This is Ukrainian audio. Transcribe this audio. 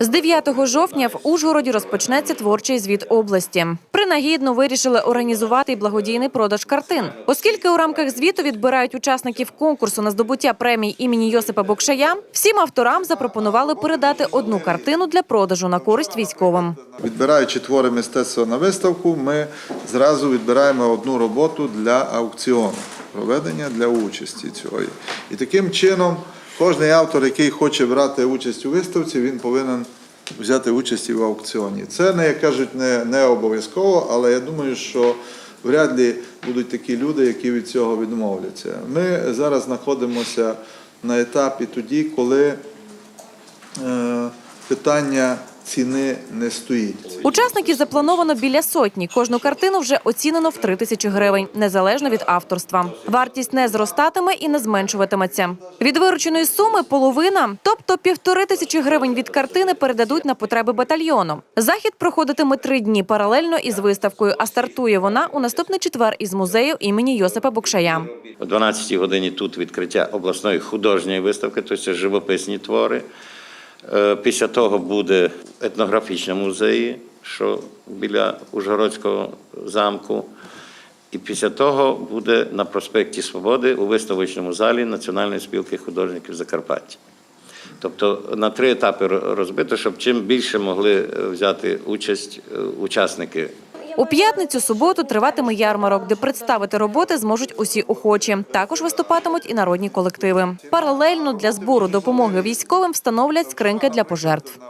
З 9 жовтня в Ужгороді розпочнеться творчий звіт області. Принагідно вирішили організувати благодійний продаж картин, оскільки у рамках звіту відбирають учасників конкурсу на здобуття премій імені Йосипа Бокшая. Всім авторам запропонували передати одну картину для продажу на користь військовим. Відбираючи твори мистецтва на виставку, ми зразу відбираємо одну роботу для аукціону, проведення для участі цього. І таким чином кожен автор, який хоче брати участь у виставці, він повинен взяти участь і в аукціоні. Це як кажуть, не, не обов'язково, але я думаю, що вряд ли будуть такі люди, які від цього відмовляться. Ми зараз знаходимося на етапі тоді, коли е, питання ціни не стоїть. Учасників заплановано біля сотні. Кожну картину вже оцінено в 3 тисячі гривень, незалежно від авторства. Вартість не зростатиме і не зменшуватиметься. Від вирученої суми половина, тобто півтори тисячі гривень від картини, передадуть на потреби батальйону. Захід проходитиме три дні паралельно із виставкою, а стартує вона у наступний четвер із музею імені Йосипа Букшая. О 12-й годині тут відкриття обласної художньої виставки, тобто це живописні твори. Е, Після того буде етнографічний музей, що біля Ужгородського замку. І після того буде на проспекті Свободи у виставочному залі Національної спілки художників Закарпаття. Тобто на три етапи розбито, щоб чим більше могли е, взяти участь е, учасники У п'ятницю суботу триватиме ярмарок, де представити роботи зможуть усі охочі. Також виступатимуть і народні колективи. Паралельно для збору допомоги військовим встановлять скриньки для пожертв.